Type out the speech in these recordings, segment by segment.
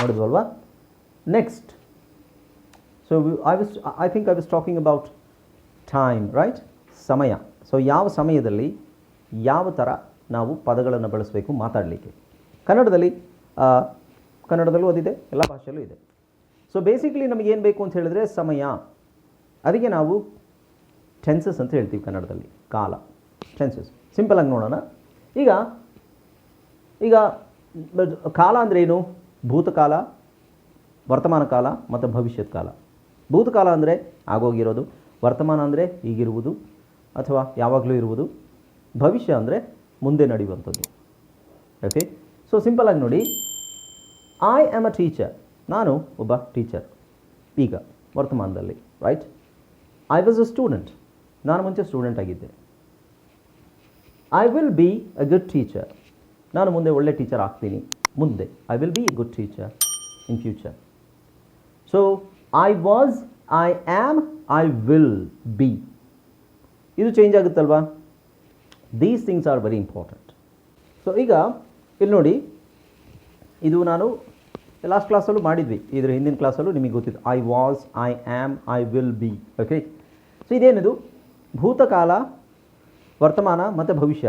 ನೋಡಿದ್ವಲ್ವಾ? Next so I was I think I was talking about time right ಸಮಯ. So ಯಾವ ಸಮಯದಲ್ಲಿ ಯಾವ ಥರ ನಾವು ಪದಗಳನ್ನು ಬಳಸಬೇಕು ಮಾತಾಡಲಿಕ್ಕೆ? ಕನ್ನಡದಲ್ಲಿ ಕನ್ನಡದಲ್ಲೂ ಅದಿದೆ, ಎಲ್ಲ ಭಾಷೆಯಲ್ಲೂ ಇದೆ. ಸೊ ಬೇಸಿಕ್ಲಿ ನಮಗೇನು ಬೇಕು ಅಂತ ಹೇಳಿದ್ರೆ ಸಮಯ. ಅದಕ್ಕೆ ನಾವು ಟೆನ್ಸಸ್ ಅಂತ ಹೇಳ್ತೀವಿ ಕನ್ನಡದಲ್ಲಿ, ಕಾಲ ಟೆನ್ಸಸ್ ಸಿಂಪಲಾಗಿ ನೋಡೋಣ. ಈಗ ಈಗ, ಕಾಲ ಅಂದರೆ ಏನು? ಭೂತಕಾಲ, ವರ್ತಮಾನ ಕಾಲ ಮತ್ತು ಭವಿಷ್ಯತ್ ಕಾಲ. ಭೂತಕಾಲ ಅಂದರೆ ಆಗೋಗಿರೋದು, ವರ್ತಮಾನ ಅಂದರೆ ಈಗಿರುವುದು ಅಥವಾ ಯಾವಾಗಲೂ ಇರುವುದು. ಭವಿಷ್ಯ ಅಂದರೆ ಮುಂದೆ ನಡೆಯುವಂಥದ್ದು. ಓಕೆ ಸೊ ಸಿಂಪಲಾಗಿ ನೋಡಿ. ಐ ಆಮ್ ಅ ಟೀಚರ್ ನಾನು ಒಬ್ಬ ಟೀಚರ್ ಈಗ, ವರ್ತಮಾನದಲ್ಲಿ right I was a student ನಾನು ಮುಂಚೆ ಸ್ಟೂಡೆಂಟ್ ಆಗಿದ್ದೆ. I will be a good teacher ನಾನು ಮುಂದೆ ಒಳ್ಳೆ ಟೀಚರ್ ಆಗ್ತೀನಿ. ಮುಂದೆ. I will be a good teacher in future so I was I am I will be ಇದು change ಆಗುತ್ತಲ್ವಾ? These things are very important so ಈಗ ಇಲ್ಲಿ ನೋಡಿ, ಇದು ನಾನು ಲಾಸ್ಟ್ ಕ್ಲಾಸಲ್ಲೂ ಮಾಡಿದ್ವಿ. ಇದರ ಹಿಂದಿನ ಕ್ಲಾಸಲ್ಲೂ ನಿಮಗೆ ಗೊತ್ತಿತ್ತು. I was I am I will be okay so ಇದೇನಿದು? ಭೂತಕಾಲ, ವರ್ತಮಾನ ಮತ್ತು ಭವಿಷ್ಯ.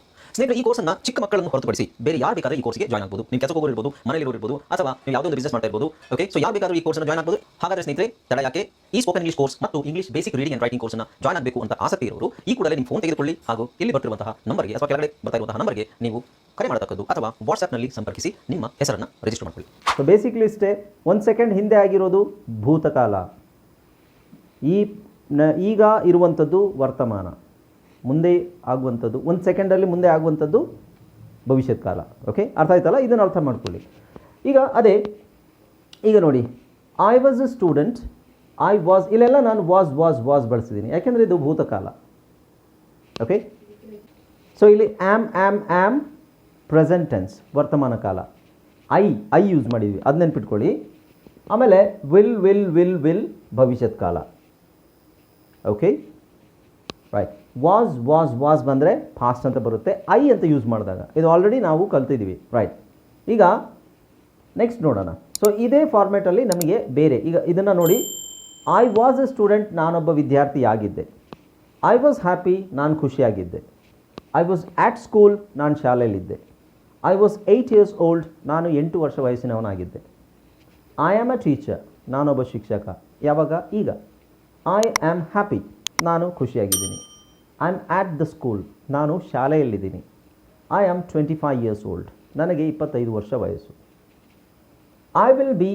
ಸ್ನೇಹಿತರೆ, ಈ ಕೋರ್ಸನ್ನ ಚಿಕ್ಕ ಮಕ್ಕಳನ್ನು ಹೊರತುಪಡಿಸಿ ಬೇರೆ ಯಾರು ಬೇಕಾದ್ರೆ ಈ ಕೋರ್ಸ್ಗೆ ಜಾಯ್ನ್ ಆಗಬಹುದು ನೀವು ಕೆಲಸ ಹೋಗೋರು ಮನೆಯಲ್ಲಿ ಇರ್ಬೋದು, ಅಥವಾ ನೀವು ಯಾವುದೋ ಒಂದು ಬಿಸ್ನೆಸ್ ಮಾಡ್ತಾ ಇರಬಹುದು ಓಕೆ ಸೊ ಯಾರು ಬೇಕಾದ್ರೂ ಈ ಕೋರ್ಸ್ನ ಜಾಯ್ನ್ ಆಗಬಹುದು ಹಾಗಾದ್ರೆ ಸ್ನೇಹಿತರೆ, ತಡ ಯಾಕೆ? ಈ ಸ್ಪೋಕನ್ ಇಂಗ್ಲಿಷ್ ಕೋರ್ಸ್ ಮತ್ತು English basic reading and writing ಕೋರ್ಸ್ನ ಜಾಯ್ನ್ ಆಗಬೇಕು ಅಂತ ಆಸಕ್ತಿ ಇರೋರು, ಈ ಕೂಡಲೇ ನಿಮ್ಮ ಫೋನ್ ತೆಗೆದುಕೊಳ್ಳಿ. ಹಾಗೂ ಇಲ್ಲಿ ಬರ್ತಿರುವಂತಹ ನಂಬರ್ಗೆ, ಅಥವಾ ಕೆಳಗಡೆ ಬರ್ತಾ ನಂಬರ್ಗೆ ನೀವು ಕರೆ ಮಾಡತಕ್ಕದ್ದು ಅಥವಾ ವಾಟ್ಸ್ಆ್ಯಪ್ನಲ್ಲಿ ಸಂಪರ್ಕಿಸಿ ನಿಮ್ಮ ಹೆಸರನ್ನು ರಿಜಿಸ್ಟರ್ ಮಾಡಿಕೊಳ್ಳಿ. ಸೊ ಬೇಸಿಕ್ಲಿ ಇಷ್ಟೇ ಒಂದು ಸೆಕೆಂಡ್ ಹಿಂದೆ ಆಗಿರೋದು ಭೂತಕಾಲ. ಈ ಈಗ ಇರುವಂಥದ್ದು ವರ್ತಮಾನ. ಮುಂದೆ ಆಗುವಂಥದ್ದು, ಒಂದು ಸೆಕೆಂಡಲ್ಲಿ ಮುಂದೆ ಆಗುವಂಥದ್ದು ಭವಿಷ್ಯತ್ ಕಾಲ ಓಕೆ ಅರ್ಥ ಆಯ್ತಲ್ಲ? ಇದನ್ನು ಅರ್ಥ ಮಾಡ್ಕೊಳ್ಳಿ. ಈಗ ಅದೇ, ಈಗ ನೋಡಿ I was a student I was ಇಲ್ಲೆಲ್ಲ ನಾನು ವಾಸ್ ವಾಸ್ ವಾಸ್ ಬಳಸಿದ್ದೀನಿ ಯಾಕೆಂದರೆ ಇದು ಭೂತಕಾಲ ಓಕೆ ಸೊ ಇಲ್ಲಿ am am am present tense ವರ್ತಮಾನ ಕಾಲ. ಐ ಐ ಯೂಸ್ ಮಾಡಿದ್ವಿ. ಅದು ನೆನ್ಪಿಟ್ಕೊಳ್ಳಿ. ಆಮೇಲೆ ವಿಲ್ ವಿಲ್ ವಿಲ್ ವಿಲ್ ಭವಿಷ್ಯತ್ ಕಾಲ okay right was was was ಬಂದರೆ ಫಾಸ್ಟ್ ಅಂತ ಬರುತ್ತೆ. ಐ ಅಂತ ಯೂಸ್ ಮಾಡಿದಾಗ. ಇದು ಆಲ್ರೆಡಿ ನಾವು ಕಲ್ತಿದ್ದೀವಿ ರೈಟ್ ಈಗ ನೆಕ್ಸ್ಟ್ ನೋಡೋಣ. ಸೊ ಇದೇ ಫಾರ್ಮೇಟಲ್ಲಿ ನಮಗೆ ಬೇರೆ. ಈಗ ಇದನ್ನು ನೋಡಿ. ಐ ವಾಸ್ ಎ ಸ್ಟೂಡೆಂಟ್ ನಾನೊಬ್ಬ ವಿದ್ಯಾರ್ಥಿ ಆಗಿದ್ದೆ. ಐ ವಾಸ್ ಹ್ಯಾಪಿ ನಾನು ಖುಷಿಯಾಗಿದ್ದೆ. ಐ ವಾಸ್ ಆ್ಯಟ್ ಸ್ಕೂಲ್ ನಾನು ಶಾಲೆಯಲ್ಲಿದ್ದೆ. I was eight years old ನಾನು ಎಂಟು ವರ್ಷ ವಯಸ್ಸಿನವನಾಗಿದ್ದೆ. ಐ ಆಮ್ ಅ ಟೀಚರ್ ನಾನೊಬ್ಬ ಶಿಕ್ಷಕ. ಯಾವಾಗ? ಈಗ. ಐ ಆಮ್ ಹ್ಯಾಪಿ ನಾನು ಖುಷಿಯಾಗಿದ್ದೀನಿ. I am at the school ನಾನು ಶಾಲೆಯಲ್ಲಿದ್ದೀನಿ. I am twenty five years old ನನಗೆ ಇಪ್ಪತ್ತೈದು ವರ್ಷ ವಯಸ್ಸು. I will be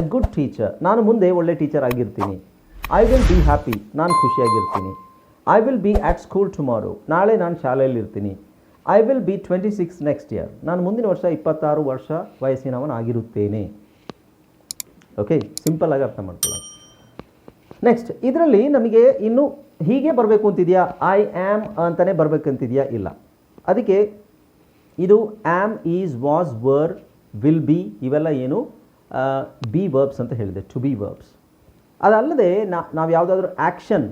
a good teacher ನಾನು ಮುಂದೆ ಒಳ್ಳೆ ಟೀಚರ್ ಆಗಿರ್ತೀನಿ. ಐ ವಿಲ್ ಬಿ ಹ್ಯಾಪಿ ನಾನು ಖುಷಿಯಾಗಿರ್ತೀನಿ. I will be at school tomorrow ನಾಳೆ ನಾನು ಶಾಲೆಯಲ್ಲಿರ್ತೀನಿ. I will be twenty six next year ನಾನು ಮುಂದಿನ ವರ್ಷ ಇಪ್ಪತ್ತಾರು ವರ್ಷ ವಯಸ್ಸಿನವನಾಗಿರುತ್ತೇನೆ. ಓಕೆ ಸಿಂಪಲ್ ಆಗಿ ಅರ್ಥ ಮಾಡ್ಕೊಳ್ಳೋಣ. ನೆಕ್ಸ್ಟ್ ಇದರಲ್ಲಿ ನಮಗೆ ಇನ್ನು ಹೀಗೆ ಬರಬೇಕು ಅಂತಿದೆಯಾ? ಐ ಆ್ಯಮ್ ಅಂತಲೇ ಬರಬೇಕಂತಿದೆಯಾ ಇಲ್ಲ. ಅದಕ್ಕೆ ಇದು am is was were will be ಇವೆಲ್ಲ ಏನು? ಬಿ ವರ್ಬ್ಸ್ ಅಂತ ಹೇಳಿದೆ. ಟು ಬಿ ವರ್ಬ್ಸ್ ಅದಲ್ಲದೆ ನಾವು ಯಾವುದಾದ್ರೂ ಆ್ಯಕ್ಷನ್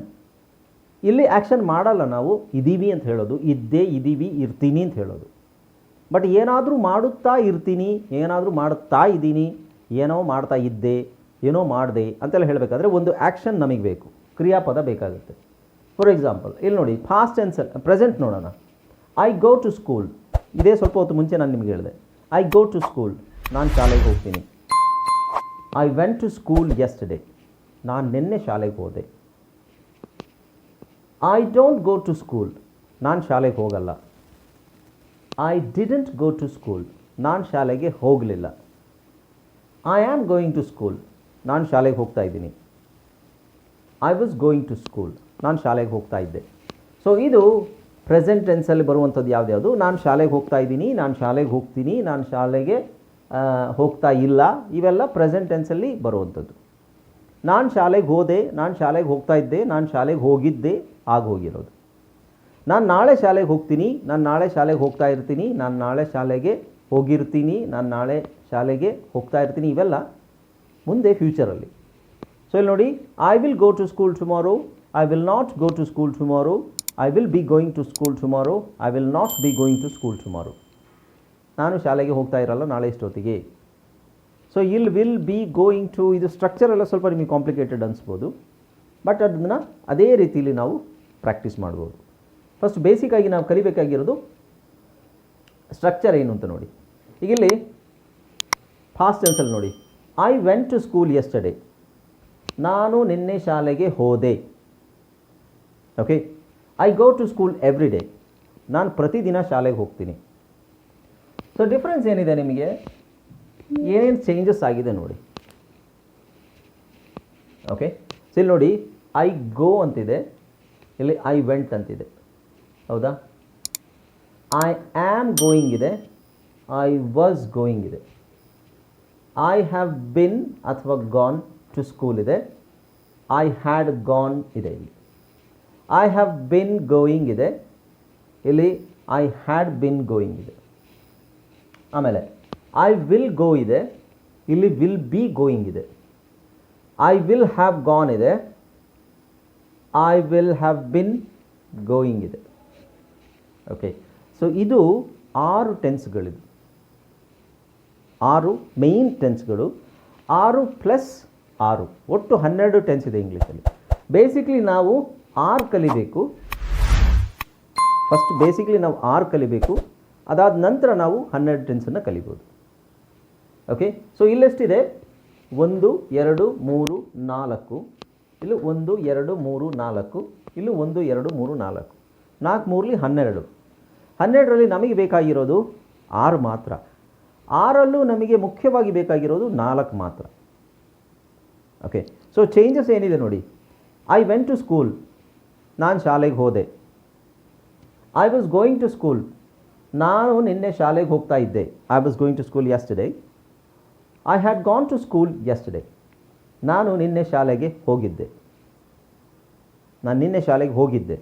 ಇಲ್ಲಿ ಆ್ಯಕ್ಷನ್ ಮಾಡಲ್ಲ ನಾವು. ಇದ್ದೀವಿ ಅಂತ ಹೇಳೋದು. ಇದ್ದೇ ಇದ್ದೀವಿ ಇರ್ತೀನಿ ಅಂತ ಹೇಳೋದು. ಬಟ್ ಏನಾದರೂ ಮಾಡುತ್ತಾ ಇರ್ತೀನಿ, ಏನಾದರೂ ಮಾಡುತ್ತಾ ಇದ್ದೀನಿ ಏನೋ ಮಾಡ್ತಾ ಇದ್ದೆ, ಏನೋ ಮಾಡಿದೆ ಅಂತೆಲ್ಲ ಹೇಳಬೇಕಾದ್ರೆ ಒಂದು ಆ್ಯಕ್ಷನ್ ನಮಗೆ ಬೇಕು. ಕ್ರಿಯಾಪದ ಬೇಕಾಗುತ್ತೆ. ಫಾರ್ ಎಕ್ಸಾಂಪಲ್ ಇಲ್ಲಿ ನೋಡಿ ಫಾಸ್ಟ್ ಟೆನ್ಸ್ ಪ್ರೆಸೆಂಟ್ ನೋಡೋಣ. ಐ ಗೋ ಟು ಸ್ಕೂಲ್ ಇದೇ ಸ್ವಲ್ಪ ಹೊತ್ತು ಮುಂಚೆ ನಾನು ನಿಮ್ಗೆ ಹೇಳಿದೆ. ಐ ಗೋ ಟು ಸ್ಕೂಲ್ ನಾನು ಶಾಲೆಗೆ ಹೋಗ್ತೀನಿ. I went to school yesterday ನಾನು ನಿನ್ನೆ ಶಾಲೆಗೆ ಹೋದೆ. I don't go to school ನಾನು ಶಾಲೆಗೆ ಹೋಗಲ್ಲ. I didn't go to school ನಾನು ಶಾಲೆಗೆ ಹೋಗಲಿಲ್ಲ. I am going to school ನಾನು ಶಾಲೆಗೆ ಹೋಗ್ತಾ ಇದ್ದೀನಿ. I was going to school ನಾನು ಶಾಲೆಗೆ ಹೋಗ್ತಾ ಇದ್ದೆ. ಸೊ ಇದು ಪ್ರೆಸೆಂಟ್ ಟೆನ್ಸಲ್ಲಿ ಬರುವಂಥದ್ದು ಯಾವ್ದ್ಯಾವುದು ನಾನು ಶಾಲೆಗೆ ಹೋಗ್ತಾ ಇದ್ದೀನಿ, ನಾನು ಶಾಲೆಗೆ ಹೋಗ್ತೀನಿ, ನಾನು ಶಾಲೆಗೆ ಹೋಗ್ತಾ ಇಲ್ಲ, ಇವೆಲ್ಲ ಪ್ರೆಸೆಂಟ್ ಟೆನ್ಸಲ್ಲಿ ಬರುವಂಥದ್ದು. ನಾನು ಶಾಲೆಗೆ ಹೋದೆ, ನಾನು ಶಾಲೆಗೆ ಹೋಗ್ತಾ ಇದ್ದೆ, ನಾನು ಶಾಲೆಗೆ ಹೋಗಿದ್ದೆ, ಆಗ ಹೋಗಿರೋದು. ನಾನು ನಾಳೆ ಶಾಲೆಗೆ ಹೋಗ್ತೀನಿ, ನಾನು ನಾಳೆ ಶಾಲೆಗೆ ಹೋಗ್ತಾ ಇರ್ತೀನಿ, ನಾನು ನಾಳೆ ಶಾಲೆಗೆ ಹೋಗಿರ್ತೀನಿ, ನಾನು ನಾಳೆ ಶಾಲೆಗೆ ಹೋಗ್ತಾ ಇರ್ತೀನಿ, ಇವೆಲ್ಲ ಮುಂದೆ ಫ್ಯೂಚರಲ್ಲಿ ಸೊ ಇಲ್ಲಿ ನೋಡಿ I will go to school tomorrow I will not go to school tomorrow. I will be going to school tomorrow. I will not be going to school tomorrow. ನಾನು ಶಾಲೆಗೆ ಹೋಗ್ತಾ ಇರಲ್ಲ, ನಾಳೆ ಇಷ್ಟೊತ್ತಿಗೆ. So I'll will be going to ಇದು structure ಎಲ್ಲ ಸ್ವಲ್ಪ ನಿಮಗೆ ಕಾಂಪ್ಲಿಕೇಟೆಡ್ ಅನಿಸ್ಬೋದು. ಬಟ್ ಅದನ್ನು ಅದೇ ರೀತಿಯಲ್ಲಿ ನಾವು ಪ್ರಾಕ್ಟೀಸ್ ಮಾಡ್ಬೋದು. ಫಸ್ಟ್ ಬೇಸಿಕ್ಕಾಗಿ ನಾವು ಕಲಿಬೇಕಾಗಿರೋದು ಸ್ಟ್ರಕ್ಚರ್ ಏನು ಅಂತ ನೋಡಿ. ಈಗ ಇಲ್ಲಿ ಫಾಸ್ಟ್ ಟೆನ್ಸಲ್ಲಿ ನೋಡಿ. I went to school yesterday ನಾನು ನಿನ್ನೆ ಶಾಲೆಗೆ ಹೋದೆ. Okay I go to school every day ನಾನು ಪ್ರತಿದಿನ ಶಾಲೆಗೆ ಹೋಗ್ತೀನಿ. ಸೊ ಡಿಫ್ರೆನ್ಸ್ ಏನಿದೆ ನಿಮಗೆ? ಏನೇನು ಚೇಂಜಸ್ ಆಗಿದೆ ನೋಡಿ. ಓಕೆ ಸೊ ಇಲ್ಲಿ ನೋಡಿ ಐ ಗೋ ಅಂತಿದೆ. ಇಲ್ಲಿ ಐ ವೆಂಟ್ ಅಂತಿದೆ. ಹೌದಾ? ಐ ಆ್ಯಮ್ ಗೋಯಿಂಗ್ ಇದೆ. ಐ ವಾಸ್ ಗೋಯಿಂಗ್ ಇದೆ. ಐ ಹ್ಯಾವ್ ಬಿನ್ ಅಥವಾ ಗಾನ್ ಟು ಸ್ಕೂಲ್ ಇದೆ. ಐ ಹ್ಯಾಡ್ ಗಾನ್ ಇದೆ ಇಲ್ಲಿ. ಐ ಹ್ಯಾವ್ ಬಿನ್ ಗೋಯಿಂಗ್ ಇದೆ. ಇಲ್ಲಿ ಐ ಹ್ಯಾಡ್ ಬಿನ್ ಗೋಯಿಂಗ್ ಇದೆ. ಆಮೇಲೆ ಐ ವಿಲ್ ಗೋ ಇದೆ. ಇಲ್ಲಿ ವಿಲ್ ಬಿ ಗೋಯಿಂಗ್ ಇದೆ. ಐ ವಿಲ್ ಹ್ಯಾವ್ ಗಾನ್ ಇದೆ. I will have been going ಇದೆ. ಓಕೆ ಸೊ ಇದು ಆರು ಟೆನ್ಸ್ಗಳಿದು ಆರು ಮೇಯ್ನ್ ಟೆನ್ಸ್ಗಳು ಆರು ಪ್ಲಸ್ ಆರು. ಒಟ್ಟು ಹನ್ನೆರಡು ಟೆನ್ಸ್ ಇದೆ ಇಂಗ್ಲೀಷಲ್ಲಿ ಬೇಸಿಕ್ಲಿ ನಾವು ಆರು ಕಲಿಬೇಕು. ಫಸ್ಟ್ ಬೇಸಿಕ್ಲಿ ನಾವು ಆರ್ ಕಲಿಬೇಕು. ಅದಾದ ನಂತರ ನಾವು ಹನ್ನೆರಡು ಟೆನ್ಸನ್ನು ಕಲಿಬೋದು. ಓಕೆ ಸೊ ಇಲ್ಲೆಷ್ಟಿದೆ? ಒಂದು, ಎರಡು, ಮೂರು, ನಾಲ್ಕು. ಇಲ್ಲಿ ಒಂದು, ಎರಡು, ಮೂರು, ನಾಲ್ಕು. ಇಲ್ಲಿ ಒಂದು, ಎರಡು, ಮೂರು, ನಾಲ್ಕು. ನಾಲ್ಕು ಮೂರಲಿ ಹನ್ನೆರಡು. ಹನ್ನೆರಡರಲ್ಲಿ ನಮಗೆ ಬೇಕಾಗಿರೋದು ಆರು ಮಾತ್ರ. ಆರಲ್ಲೂ ನಮಗೆ ಮುಖ್ಯವಾಗಿ ಬೇಕಾಗಿರೋದು ನಾಲ್ಕು ಮಾತ್ರ. ಓಕೆ ಸೊ ಚೇಂಜಸ್ ಏನಿದೆ ನೋಡಿ? ಐ ವೆಂಟ್ ಟು ಸ್ಕೂಲ್ ನಾನು ಶಾಲೆಗೆ ಹೋದೆ. I was going to school ನಾನು ನಿನ್ನೆ ಶಾಲೆಗೆ ಹೋಗ್ತಾ ಇದ್ದೆ. I was going to school yesterday I had gone to school yesterday ನಾನು ನಿನ್ನೆ ಶಾಲೆಗೆ ಹೋಗಿದ್ದೆ. ನಾನು ನಿನ್ನೆ ಶಾಲೆಗೆ ಹೋಗಿದ್ದೆ.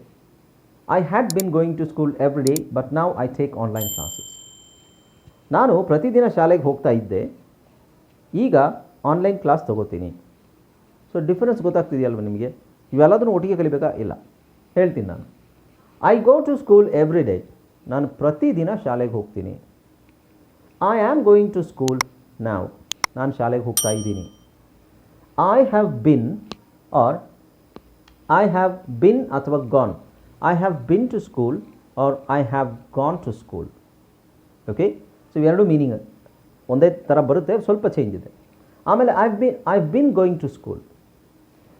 I had been going to school every day but ನಾವು ಐ ಟೇಕ್ ಆನ್ಲೈನ್ ಕ್ಲಾಸಸ್ ನಾನು ಪ್ರತಿದಿನ ಶಾಲೆಗೆ ಹೋಗ್ತಾ ಇದ್ದೆ. ಈಗ ಆನ್ಲೈನ್ ಕ್ಲಾಸ್ ತೊಗೋತೀನಿ. ಸೊ ಡಿಫ್ರೆನ್ಸ್ ಗೊತ್ತಾಗ್ತಿದೆಯಲ್ವ ನಿಮಗೆ? ಇವೆಲ್ಲದನ್ನು ಒಟ್ಟಿಗೆ ಕಲಿಬೇಕಾ? ಇಲ್ಲ. ಹೇಳ್ತೀನಿ ನಾನು. I go to school every day ನಾನು ಪ್ರತಿದಿನ ಶಾಲೆಗೆ ಹೋಗ್ತೀನಿ. I am going to school ನಾವು ನಾನು ಶಾಲೆಗೆ ಹೋಗ್ತಾ ಇದ್ದೀನಿ. I have been or I have been ಅಥವಾ gone I have been to school or I have gone to school okay so ಇವೆರಡು ಮೀನಿಂಗ್ ಒಂದೇ ಥರ ಬರುತ್ತೆ, ಸ್ವಲ್ಪ ಚೇಂಜ್ ಇದೆ. ಆಮೇಲೆ I been I been going to school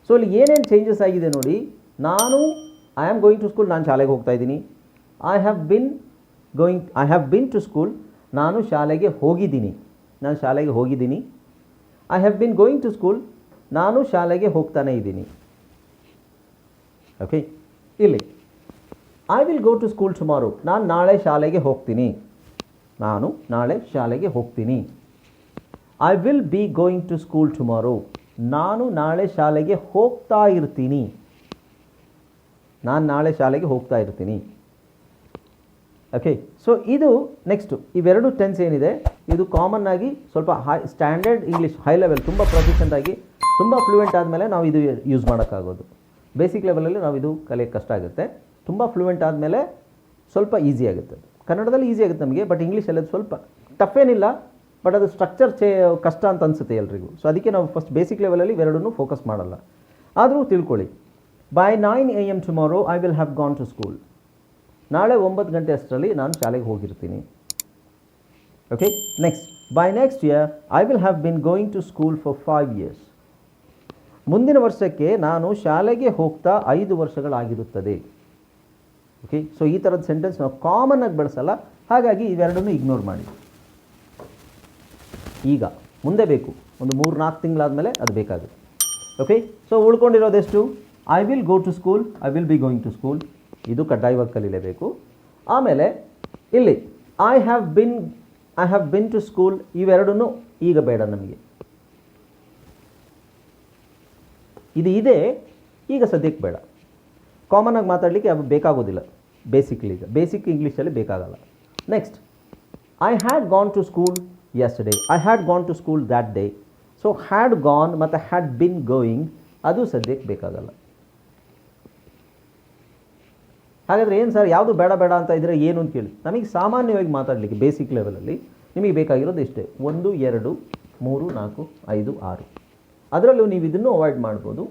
so ಇಲ್ಲಿ ಏನೇನು ಚೇಂಜಸ್ ಆಗಿದೆ ನೋಡಿ, ನಾನು I am going to school ನಾನು ಶಾಲೆಗೆ ಹೋಗ್ತಾ ಇದ್ದೀನಿ. I have been going I have been to school ನಾನು ಶಾಲೆಗೆ ಹೋಗಿದ್ದೀನಿ. ನಾನು ಶಾಲೆಗೆ ಹೋಗಿದ್ದೀನಿ. I have been going to school ನಾನು ಶಾಲೆಗೆ ಹೋಗ್ತಾನೇ ಇದ್ದೀನಿ. ಓಕೆ ಇಲ್ಲಿ. I will go to school tomorrow ನಾನು ನಾಳೆ ಶಾಲೆಗೆ ಹೋಗ್ತೀನಿ. ನಾನು ನಾಳೆ ಶಾಲೆಗೆ ಹೋಗ್ತೀನಿ. I will be going to school tomorrow ನಾನು ನಾಳೆ ಶಾಲೆಗೆ ಹೋಗ್ತಾ ಇರ್ತೀನಿ. ನಾನು ನಾಳೆ ಶಾಲೆಗೆ ಹೋಗ್ತಾ ಇರ್ತೀನಿ. ಓಕೆ ಸೊ ಇದು ನೆಕ್ಸ್ಟು ಇವೆರಡು ಟೆನ್ಸ್ ಏನಿದೆ? ಇದು ಕಾಮನ್ ಆಗಿ ಸ್ವಲ್ಪ high standard English high level ತುಂಬ ಪ್ರೊಫಿಷೆಂಟ್ ಆಗಿ, ತುಂಬ ಫ್ಲೂಯೆಂಟ್ ಆದಮೇಲೆ ನಾವು ಇದು ಯೂಸ್ ಮಾಡೋಕ್ಕಾಗೋದು. ಬೇಸಿಕ್ ಲೆವೆಲಲ್ಲಿ ನಾವು ಇದು ಕಲಿಯೋಕ್ಕೆ ಕಷ್ಟ ಆಗುತ್ತೆ. ತುಂಬ ಫ್ಲೂಯೆಂಟ್ ಆದಮೇಲೆ ಸ್ವಲ್ಪ ಈಸಿ ಆಗುತ್ತೆ. ಕನ್ನಡದಲ್ಲಿ ಈಸಿ ಆಗುತ್ತೆ ನಮಗೆ ಬಟ್ ಇಂಗ್ಲೀಷಲ್ಲಿ ಅದು ಸ್ವಲ್ಪ ಟಫೇನಿಲ್ಲ ಬಟ್ ಅದು ಸ್ಟ್ರಕ್ಚರ್ ಚೇ, ಕಷ್ಟ ಅಂತ ಅನಿಸುತ್ತೆ ಎಲ್ರಿಗೂ. ಸೊ ಅದಕ್ಕೆ ನಾವು ಫಸ್ಟ್ ಬೇಸಿಕ್ ಲೆವೆಲಲ್ಲಿ ಇವೆರಡನ್ನೂ ಫೋಕಸ್ ಮಾಡಲ್ಲ. ಆದರೂ ತಿಳ್ಕೊಳ್ಳಿ. By nine A M tomorrow I will have gone to school ನಾಳೆ ಒಂಬತ್ತು ಗಂಟೆ ಅಷ್ಟರಲ್ಲಿ ನಾನು ಶಾಲೆಗೆ ಹೋಗಿರ್ತೀನಿ. Okay next by next year I will have been going to school for five years ಮುಂದಿನ ವರ್ಷಕ್ಕೆ ನಾನು ಶಾಲೆಗೆ ಹೋಗ್ತಾ ಐದು ವರ್ಷಗಳಾಗಿರುತ್ತದೆ. ಓಕೆ ಸೊ ಈ ಥರದ ಸೆಂಟೆನ್ಸ್ ನಾವು ಆಗಿ ಬಳಸಲ್ಲ. ಹಾಗಾಗಿ ಇವೆರಡನ್ನೂ ಇಗ್ನೋರ್ ಮಾಡಿ. ಈಗ, ಮುಂದೆ ಬೇಕು. ಒಂದು ಮೂರು ನಾಲ್ಕು ತಿಂಗಳಾದಮೇಲೆ ಅದು ಬೇಕಾಗುತ್ತೆ. Okay so ಉಳ್ಕೊಂಡಿರೋದೆಷ್ಟು? I will go to school I will be going to school ಇದು ಕಡ್ಡಾಯವಾಗಿ ಕಲೀಲೇಬೇಕು ಆಮೇಲೆ ಇಲ್ಲಿ I have been I have been to school ಇವೆರಡೂ ಈಗ ಬೇಡ ನಮಗೆ. ಇದು ಇದೆ, ಈಗ ಸದ್ಯಕ್ಕೆ ಬೇಡ. ಕಾಮನ್ ಆಗಿ ಮಾತಾಡಲಿಕ್ಕೆ ಅದು ಬೇಕಾಗೋದಿಲ್ಲ. ಬೇಸಿಕ್ಲಿ ಈಗ. ಬೇಸಿಕ್ ಇಂಗ್ಲೀಷಲ್ಲಿ ಬೇಕಾಗಲ್ಲ. Next I had gone to school yesterday I had gone to school that day so had gone ಮತ್ತು ಹ್ಯಾಡ್ ಬಿನ್ ಗೋಯಿಂಗ್ ಅದು ಸದ್ಯಕ್ಕೆ ಬೇಕಾಗಲ್ಲ. ಹಾಗಾದರೆ ಏನು ಸರ್, ಯಾವುದು ಬೇಡ ಬೇಡ ಅಂತ ಇದ್ದರೆ ಏನು ಅಂತ ಕೇಳಿ. ನಮಗೆ ಸಾಮಾನ್ಯವಾಗಿ ಮಾತಾಡಲಿಕ್ಕೆ ಬೇಸಿಕ್ ಲೆವೆಲಲ್ಲಿ ನಿಮಗೆ ಬೇಕಾಗಿರೋದು ಇಷ್ಟೇ ಒಂದು, ಎರಡು, ಮೂರು, ನಾಲ್ಕು, ಐದು, ಆರು. ಅದರಲ್ಲೂ ನೀವು ಇದನ್ನು ಅವಾಯ್ಡ್ ಮಾಡ್ಬೋದು.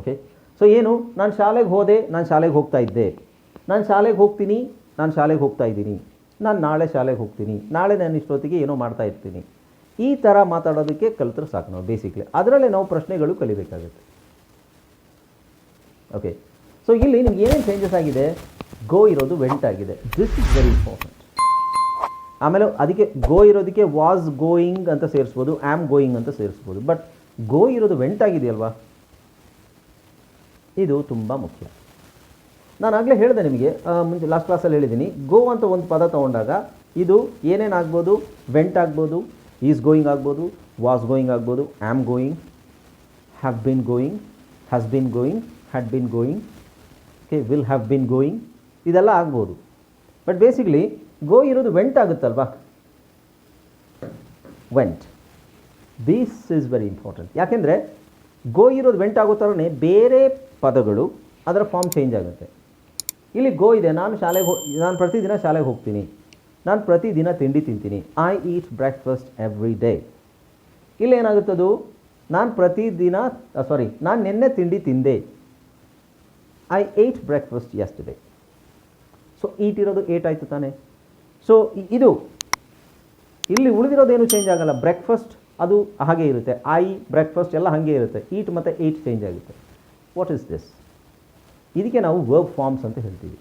ಓಕೆ ಸೊ ಏನು? ನಾನು ಶಾಲೆಗೆ ಹೋದೆ, ನಾನು ಶಾಲೆಗೆ ಹೋಗ್ತಾ ಇದ್ದೆ. ನಾನು ಶಾಲೆಗೆ ಹೋಗ್ತೀನಿ, ನಾನು ಶಾಲೆಗೆ ಹೋಗ್ತಾ ಇದ್ದೀನಿ. ನಾನು ನಾಳೆ ಶಾಲೆಗೆ ಹೋಗ್ತೀನಿ. ನಾಳೆ ನಾನು ಇಷ್ಟೊತ್ತಿಗೆ ಏನೋ ಮಾಡ್ತಾ ಇರ್ತೀನಿ. ಈ ಥರ ಮಾತಾಡೋದಕ್ಕೆ ಕಲಿತ್ರೆ ಸಾಕು ನಾವು ಬೇಸಿಕ್ಲಿ ಅದರಲ್ಲೇ ನಾವು ಪ್ರಶ್ನೆಗಳು ಕಲಿಬೇಕಾಗುತ್ತೆ. ಓಕೆ ಸೊ ಇಲ್ಲಿ ನಿಮ್ಗೆ ಏನೇನು ಚೇಂಜಸ್ ಆಗಿದೆ? ಗೋ ಇರೋದು ವೆಂಟ್ ಆಗಿದೆ. ದಿಸ್ ಇಸ್ ವೆರಿ ಇಂಪಾರ್ಟೆಂಟ್ ಆಮೇಲೆ ಅದಕ್ಕೆ ಗೋ ಇರೋದಕ್ಕೆ ವಾಸ್ ಗೋಯಿಂಗ್ ಅಂತ ಸೇರಿಸ್ಬೋದು ಆಮ್ ಗೋಯಿಂಗ್ ಅಂತ ಸೇರಿಸ್ಬೋದು. ಬಟ್ ಗೋ ಇರೋದು ವೆಂಟ್ ಆಗಿದೆಯಲ್ವಾ? ಇದು ತುಂಬ ಮುಖ್ಯ. ನಾನು ಆಗಲೇ ಹೇಳಿದೆ ನಿಮಗೆ ಮುಂಚೆ ಲಾಸ್ಟ್ ಕ್ಲಾಸಲ್ಲಿ ಹೇಳಿದ್ದೀನಿ. ಗೋ ಅಂತ ಒಂದು ಪದ ತೊಗೊಂಡಾಗ ಇದು ಏನೇನಾಗ್ಬೋದು ವೆಂಟ್ ಆಗ್ಬೋದು ಈಸ್ ಗೋಯಿಂಗ್ ಆಗ್ಬೋದು ವಾಸ್ ಗೋಯಿಂಗ್ ಆಗ್ಬೋದು am going have been going has been going had been going okay will have been going ಇದೆಲ್ಲ ಆಗ್ಬೋದು. ಬಟ್ ಬೇಸಿಕ್ಲಿ ಗೋ ಇರೋದು went ಆಗುತ್ತಲ್ವಾ? Went this is very important ಯಾಕೆಂದರೆ ಗೋ ಇರೋದು vent ಆಗೋ ಥರನೇ ಬೇರೆ ಪದಗಳು ಅದರ ಫಾರ್ಮ್ ಚೇಂಜ್ ಆಗುತ್ತೆ. ಇಲ್ಲಿ ಗೋ ಇದೆ. ನಾನು ಶಾಲೆಗೆ ಹೋ ನಾನು ಪ್ರತಿದಿನ ಶಾಲೆಗೆ ಹೋಗ್ತೀನಿ. ನಾನು ಪ್ರತಿದಿನ ತಿಂಡಿ ತಿಂತೀನಿ. I eat breakfast every day ಇಲ್ಲೇನಾಗುತ್ತದು? ನಾನು ಪ್ರತಿದಿನ ಸಾರಿ ನಾನು ನಿನ್ನೆ ತಿಂಡಿ ತಿಂದೆ. I ate breakfast yesterday so eat ಇರೋದು ಏಟ್ ಆಯಿತು ತಾನೆ? ಸೊ ಇದು, ಇಲ್ಲಿ ಉಳಿದಿರೋದೇನು ಚೇಂಜ್ ಆಗಲ್ಲ. ಬ್ರೇಕ್ಫಾಸ್ಟ್ ಅದು ಹಾಗೆ ಇರುತ್ತೆ. ಐ ಬ್ರೇಕ್ಫಾಸ್ಟ್ ಎಲ್ಲ ಹಾಗೆ ಇರುತ್ತೆ. ಈಟ್ ಮತ್ತು ಏಟ್ ಚೇಂಜ್ ಆಗುತ್ತೆ. ವಾಟ್ ಇಸ್ ದಿಸ್ ಇದಕ್ಕೆ ನಾವು ವರ್ಬ್ ಫಾರ್ಮ್ಸ್ ಅಂತ ಹೇಳ್ತೀವಿ.